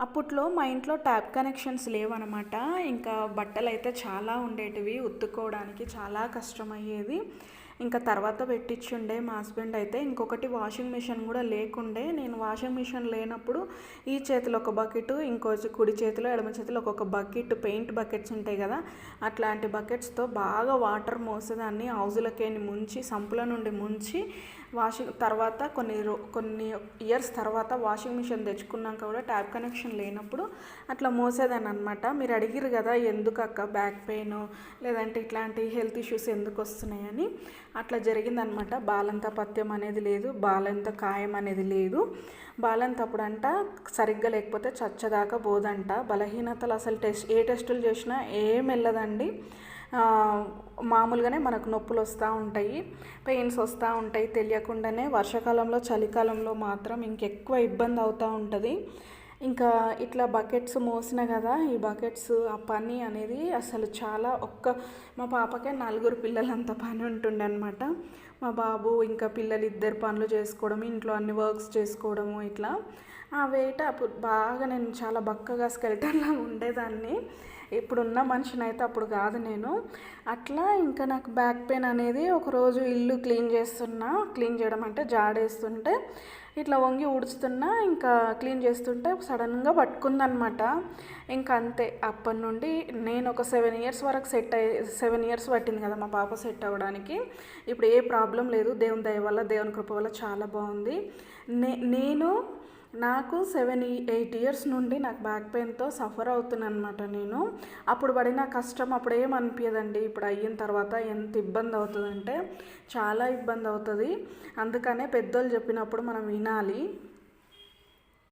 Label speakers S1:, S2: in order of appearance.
S1: అప్పట్లో మా ఇంట్లో ట్యాప్ కనెక్షన్స్ లేవనమాట. ఇంకా బట్టలు అయితే చాలా ఉండేటివి ఉత్తుకోవడానికి చాలా కష్టమయ్యేది. ఇంకా తర్వాత పెట్టించుండే మా హస్బెండ్ అయితే. ఇంకొకటి వాషింగ్ మిషన్ కూడా లేకుండే. నేను వాషింగ్ మిషన్ లేనప్పుడు ఈ చేతిలో ఒక బకెట్ ఇంకో కుడి చేతిలో ఎడమ చేతిలో ఒక్కొక్క బకెట్ పెయింట్ బకెట్స్ ఉంటాయి కదా. అట్లాంటి బకెట్స్తో బాగా వాటర్ మోసేదాన్ని. హౌజులకేని ముంచి సంపుల నుండి ముంచి వాషింగ్ తర్వాత కొన్ని రో కొన్ని ఇయర్స్ తర్వాత వాషింగ్ మిషన్ తెచ్చుకున్నాక కూడా ట్యాప్ కనెక్షన్ లేనప్పుడు అట్లా మోసేదాన్ని అనమాట మీరు అడిగిరు కదా ఎందుకు అక్క బ్యాక్ పెయిన్ లేదంటే ఇట్లాంటి హెల్త్ ఇష్యూస్ ఎందుకు వస్తున్నాయని? అట్లా జరిగిందనమాట. బాలంత పత్యం అనేది లేదు బాలంత కాయం అనేది లేదు. బాలంత అప్పుడంట సరిగ్గా లేకపోతే చచ్చదాకా పోదంట. బలహీనతలు అసలు టెస్ట్ ఏ టెస్టులు చేసినా ఏం వెళ్ళదండి. మామూలుగానే మనకు నొప్పులు వస్తూ ఉంటాయి పెయిన్స్ వస్తూ ఉంటాయి. తెలియకుండానే వర్షాకాలంలో చలికాలంలో మాత్రం ఇంకెక్కువ ఇబ్బంది అవుతూ ఉంటుంది. ఇంకా ఇట్లా బకెట్స్ మోసిన కదా ఈ బకెట్స్ ఆ పని అనేది అసలు చాలా ఒక్క మా పాపకే నలుగురు పిల్లలంత పని ఉంటుండే అనమాట మా బాబు ఇంకా పిల్లలు ఇద్దరు పనులు చేసుకోవడం ఇంట్లో అన్ని వర్క్స్ చేసుకోవడము ఇట్లా. ఆ వేట అప్పుడు బాగా నేను చాలా బక్కగా స్కెల్టన్లా ఉండేదాన్ని. ఇప్పుడున్న మనిషిని అయితే అప్పుడు కాదు నేను. అట్లా ఇంకా నాకు బ్యాక్ పెయిన్ అనేది ఒకరోజు ఇల్లు క్లీన్ చేస్తున్నా క్లీన్ చేయడం అంటే జాడేస్తుంటే ఇట్లా వంగి ఊడుస్తున్నా ఇంకా క్లీన్ చేస్తుంటే సడన్గా పట్టుకుందనమాట. ఇంకా అంతే. అప్పటి నుండి నేను ఒక సెవెన్ ఇయర్స్ వరకు సెట్ అయ్యి సెవెన్ ఇయర్స్ పట్టింది కదా మా పాప సెట్ అవ్వడానికి. ఇప్పుడు ఏ ప్రాబ్లం లేదు. దేవుని దయ వల్ల దేవుని కృప వల్ల చాలా బాగుంది. నే నేను నాకు సెవెన్ ఎయిట్ ఇయర్స్ నుండి నాకు బ్యాక్ పెయిన్తో సఫర్ అవుతున్నానమాట నేను. అప్పుడు పడిన కష్టం అప్పుడు ఏం అనిపించదండి ఇప్పుడు అయిన తర్వాత ఎంత ఇబ్బంది అవుతుందంటే చాలా ఇబ్బంది అవుతుంది. అందుకనే పెద్దోళ్ళు చెప్పినప్పుడు మనం వినాలి.